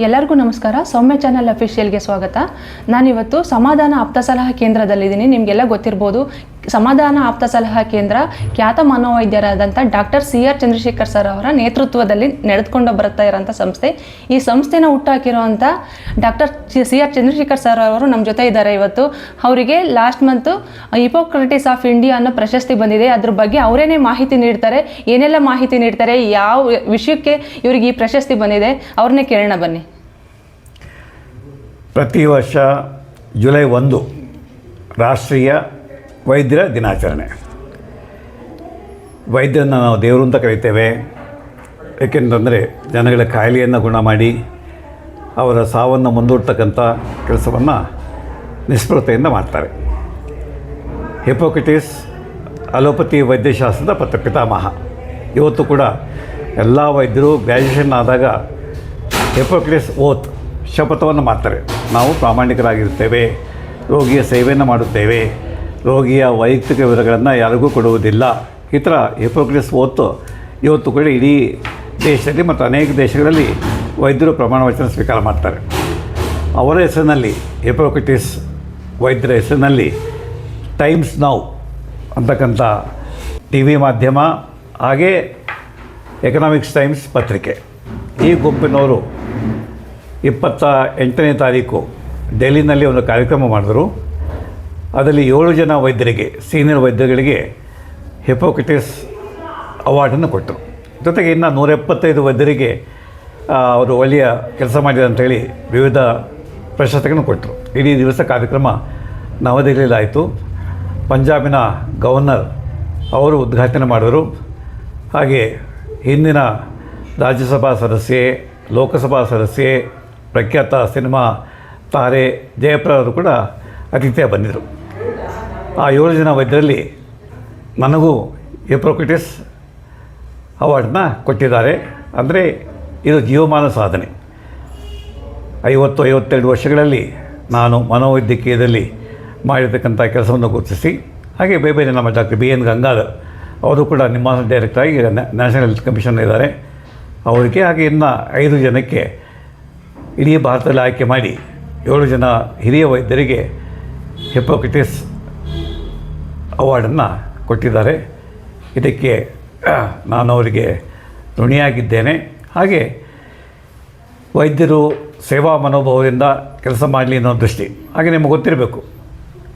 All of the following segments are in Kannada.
ಎಲ್ಲರಿಗೂ ನಮಸ್ಕಾರ. ಸೌಮ್ಯ ಚಾನಲ್ ಅಫಿಷಿಯಲ್ಗೆ ಸ್ವಾಗತ. ನಾನಿವತ್ತು ಸಮಾಧಾನ ಆಪ್ತ ಸಲಹಾ ಕೇಂದ್ರದಲ್ಲಿದ್ದೀನಿ. ನಿಮಗೆಲ್ಲ ಗೊತ್ತಿರ್ಬೋದು. ಸಮಾಧಾನ ಆಪ್ತ ಸಲಹಾ ಕೇಂದ್ರ ಖ್ಯಾತ ಮನೋವೈದ್ಯರಾದಂಥ doctor C R Chandrashekhar sir ಅವರ ನೇತೃತ್ವದಲ್ಲಿ ನಡೆದುಕೊಂಡು ಬರ್ತಾ ಇರೋಂಥ ಸಂಸ್ಥೆ. ಈ ಸಂಸ್ಥೆನ ಹುಟ್ಟಾಕಿರುವಂಥ doctor C R Chandrashekhar sir ಅವರು ನಮ್ಮ ಜೊತೆ ಇದ್ದಾರೆ ಇವತ್ತು. ಅವರಿಗೆ last month Hippocrates of India ಅನ್ನೋ ಪ್ರಶಸ್ತಿ ಬಂದಿದೆ. ಅದ್ರ ಬಗ್ಗೆ ಅವರೇನೇ ಮಾಹಿತಿ ನೀಡ್ತಾರೆ? ಏನೆಲ್ಲ ಮಾಹಿತಿ ನೀಡ್ತಾರೆ? ಯಾವ ವಿಷಯಕ್ಕೆ ಇವರಿಗೆ ಈ ಪ್ರಶಸ್ತಿ ಬಂದಿದೆ? ಅವ್ರನ್ನೇ ಕೇಳೋಣ ಬನ್ನಿ. ಪ್ರತಿ ವರ್ಷ ಜುಲೈ ಒಂದು ರಾಷ್ಟ್ರೀಯ ವೈದ್ಯರ ದಿನಾಚರಣೆ. ವೈದ್ಯರನ್ನು ನಾವು ದೇವರು ಅಂತ ಕರಿತೇವೆ. ಏಕೆಂತಂದರೆ ಜನಗಳ ಕಾಯಿಲೆಯನ್ನು ಗುಣ ಮಾಡಿ ಅವರ ಸಾವನ್ನು ಮುಂದೂಡ್ತಕ್ಕಂಥ ಕೆಲಸವನ್ನು ನಿಸ್ಪೃಹತೆಯಿಂದ ಮಾಡ್ತಾರೆ. ಹಿಪೋಕ್ರಿಟಿಸ್ ಅಲೋಪತಿ ವೈದ್ಯಶಾಸ್ತ್ರದ ಪತ್ರ ಪಿತಾಮಹ ಇವತ್ತು ಕೂಡ ಎಲ್ಲ ವೈದ್ಯರು ಗ್ರ್ಯಾಜುಯೇಷನ್ ಆದಾಗ ಹಿಪೋಕ್ರಿಟಿಸ್ ಓತ್ ಶಪಥವನ್ನು ಮಾಡ್ತಾರೆ. ನಾವು ಪ್ರಾಮಾಣಿಕರಾಗಿರ್ತೇವೆ, ರೋಗಿಯ ಸೇವೆಯನ್ನು ಮಾಡುತ್ತೇವೆ. ರೋಗಿಯ ವೈಯಕ್ತಿಕ ವಿವರಗಳನ್ನು ಯಾರಿಗೂ ಕೊಡುವುದಿಲ್ಲ. ಈ ಥರ ಹಿಪೋಕ್ರಿಸ್ ಓತ್ತು ಇವತ್ತು ಕೂಡ ಇಡೀ ದೇಶದಲ್ಲಿ ಮತ್ತು ಅನೇಕ ದೇಶಗಳಲ್ಲಿ ವೈದ್ಯರು ಪ್ರಮಾಣ ವಚನ ಸ್ವೀಕಾರ ಮಾಡ್ತಾರೆ. ಅವರ ಹೆಸರಿನಲ್ಲಿ ಹಿಪೋಕ್ರಿಟಿಸ್ ವೈದ್ಯರ ಹೆಸರಿನಲ್ಲಿ ಟೈಮ್ಸ್ ನೌ ಅಂತಕ್ಕಂಥ ಟಿ ವಿ ಮಾಧ್ಯಮ ಹಾಗೇ ಎಕನಾಮಿಕ್ಸ್ ಟೈಮ್ಸ್ ಪತ್ರಿಕೆ. ಈ ಗುಂಪಿನವರು ಇಪ್ಪತ್ತ ಎಂಟನೇ ತಾರೀಕು ಡೆಲ್ಲಿನಲ್ಲಿ ಒಂದು ಕಾರ್ಯಕ್ರಮ ಮಾಡಿದ್ರು. ಅದರಲ್ಲಿ ಏಳು ಜನ ವೈದ್ಯರಿಗೆ ಸೀನಿಯರ್ ವೈದ್ಯರುಗಳಿಗೆ ಹಿಪೋಕ್ರಿಟಿಸ್ ಅವಾರ್ಡನ್ನು ಕೊಟ್ಟರು. ಜೊತೆಗೆ ಇನ್ನು ನೂರ ಎಪ್ಪತ್ತೈದು ವೈದ್ಯರಿಗೆ ಅವರು ಒಳ್ಳೆಯ ಕೆಲಸ ಮಾಡಿದೆ ಅಂತೇಳಿ ವಿವಿಧ ಪ್ರಶಸ್ತಿಗಳನ್ನು ಕೊಟ್ಟರು. ಇಡೀ ದಿವಸ ಕಾರ್ಯಕ್ರಮ ನವದೆಹಲಿಯಲ್ಲಾಯಿತು. ಪಂಜಾಬಿನ ಗವರ್ನರ್ ಅವರು ಉದ್ಘಾಟನೆ ಮಾಡಿದರು. ಹಾಗೆ ಹಿಂದಿನ ರಾಜ್ಯಸಭಾ ಸದಸ್ಯೆ, ಲೋಕಸಭಾ ಸದಸ್ಯೆ, ಪ್ರಖ್ಯಾತ ಸಿನಿಮಾ ತಾರೆ ಜಯಪ್ರವರು ಕೂಡ ಅತಿಥಿಯ ಬಂದಿದ್ದರು. ಆ ಏಳು ಜನ ವೈದ್ಯರಲ್ಲಿ ನನಗೂ ಎಪ್ರೋಕ್ರಿಟಿಸ್ ಅವಾರ್ಡನ್ನ ಕೊಟ್ಟಿದ್ದಾರೆ. ಅಂದರೆ ಇದು ಜೀವಮಾನ ಸಾಧನೆ. ಐವತ್ತು ಐವತ್ತೆರಡು ವರ್ಷಗಳಲ್ಲಿ ನಾನು ಮನೋವೈದ್ಯಕೀಯದಲ್ಲಿ ಮಾಡಿರ್ತಕ್ಕಂಥ ಕೆಲಸವನ್ನು ಗುರುತಿಸಿ, ಹಾಗೆ ಬೇರೆ ಬೇರೆ ನಮ್ಮ ಡಾಕ್ಟರ್ ಬಿ ಎನ್ ಗಂಗಾಧರ್ ಅವರು ಕೂಡ ನಿಮ್ಮ ಡೈರೆಕ್ಟರಾಗಿ ಈಗ ನ್ಯಾಷನಲ್ ಹೆಲ್ತ್ ಕಮಿಷನ್ ಇದ್ದಾರೆ. ಅವರಿಗೆ ಹಾಗೆ ಇನ್ನು ಐದು ಜನಕ್ಕೆ ಇಡೀ ಭಾರತದಲ್ಲಿ ಆಯ್ಕೆ ಮಾಡಿ ಏಳು ಜನ ಹಿರಿಯ ವೈದ್ಯರಿಗೆ ಹಿಪೋಕ್ರಿಟಿಸ್ ಅವಾರ್ಡನ್ನು ಕೊಟ್ಟಿದ್ದಾರೆ. ಇದಕ್ಕೆ ನಾನು ಅವರಿಗೆ ಋಣಿಯಾಗಿದ್ದೇನೆ. ಹಾಗೆ ವೈದ್ಯರು ಸೇವಾ ಮನೋಭಾವದಿಂದ ಕೆಲಸ ಮಾಡಲಿ ಅನ್ನೋ ದೃಷ್ಟಿ. ಹಾಗೆ ನಿಮಗೆ ಗೊತ್ತಿರಬೇಕು.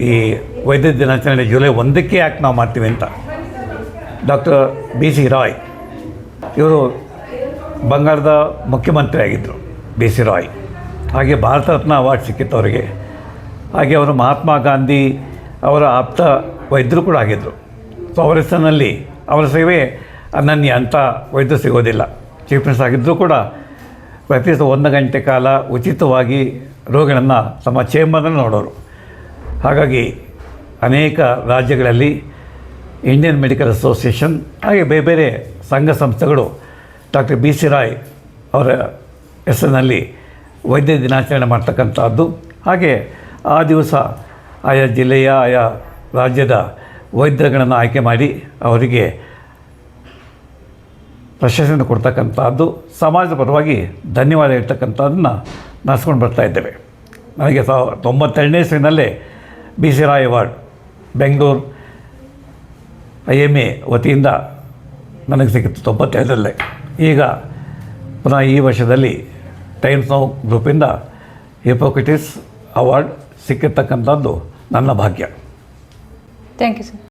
ಈ ವೈದ್ಯ ದಿನಾಚರಣೆ ಜುಲೈ ಒಂದಕ್ಕೆ ಯಾಕೆ ನಾವು ಮಾಡ್ತೀವಿ ಅಂತ. Doctor B C Roy. ಇವರು ಬಂಗಾಳದ ಮುಖ್ಯಮಂತ್ರಿ ಆಗಿದ್ದರು ಬಿ ಸಿ ರಾಯ್. ಹಾಗೆ ಭಾರತ ರತ್ನ ಅವಾರ್ಡ್ ಸಿಕ್ಕಿತ್ತು ಅವರಿಗೆ. ಹಾಗೆ ಅವರು ಮಹಾತ್ಮ ಗಾಂಧಿ ಅವರ ಆಪ್ತ ವೈದ್ಯರು ಕೂಡ ಆಗಿದ್ದರು ಸೊ ಅವರ ಹೆಸರಿನಲ್ಲಿ ಅವರ ಸೇವೆ ಅನನ್ಯ ಅಂತ ವೈದ್ಯರು ಸಿಗೋದಿಲ್ಲ. ಚೀಫ್ ಮಿನಿಸ್ಟರ್ ಆಗಿದ್ದರೂ ಕೂಡ ಪ್ರತಿ ಒಂದು ಗಂಟೆ ಕಾಲ ಉಚಿತವಾಗಿ ರೋಗಿಗಳನ್ನು ತಮ್ಮ ಚೇಂಬರ್ನಲ್ಲಿ ನೋಡೋರು. ಹಾಗಾಗಿ ಅನೇಕ ರಾಜ್ಯಗಳಲ್ಲಿ ಇಂಡಿಯನ್ ಮೆಡಿಕಲ್ ಅಸೋಸಿಯೇಷನ್ ಹಾಗೆ ಬೇರೆ ಬೇರೆ ಸಂಘ ಸಂಸ್ಥೆಗಳು ಡಾಕ್ಟರ್ ಬಿ ಸಿ ರಾಯ್ ಅವರ ಹೆಸರಿನಲ್ಲಿ ವೈದ್ಯ ದಿನಾಚರಣೆ ಮಾಡ್ತಕ್ಕಂಥದ್ದು. ಹಾಗೆ ಆ ದಿವಸ ಆಯಾ ಜಿಲ್ಲೆಯ ಆಯಾ ರಾಜ್ಯದ ವೈದ್ಯರುಗಳನ್ನು ಆಯ್ಕೆ ಮಾಡಿ ಅವರಿಗೆ ಪ್ರಶಸ್ತಿಯನ್ನು ಕೊಡ್ತಕ್ಕಂಥದ್ದು, ಸಮಾಜದ ಪರವಾಗಿ ಧನ್ಯವಾದ ಹೇಳ್ತಕ್ಕಂಥದ್ದನ್ನು ನಡೆಸ್ಕೊಂಡು ಬರ್ತಾ ಇದ್ದೇವೆ. ನನಗೆ ಸಾವಿರ ತೊಂಬತ್ತೆರಡನೇ ಇಸ್ವಿನಲ್ಲೇ B C Roy award Bengaluru I M A ವತಿಯಿಂದ ನನಗೆ ಸಿಕ್ಕಿತ್ತು ತೊಂಬತ್ತೈದರಲ್ಲೇ ಈಗ ಪುನಃ ಈ ವರ್ಷದಲ್ಲಿ ಟೈಮ್ಸ್ ನೌ ಗ್ರೂಪಿಂದ ಹಿಪೋಕ್ರಿಟಿಸ್ ಅವಾರ್ಡ್ ಸಿಕ್ಕಿರ್ತಕ್ಕಂಥದ್ದು ನನ್ನ ಭಾಗ್ಯ. Thank you sir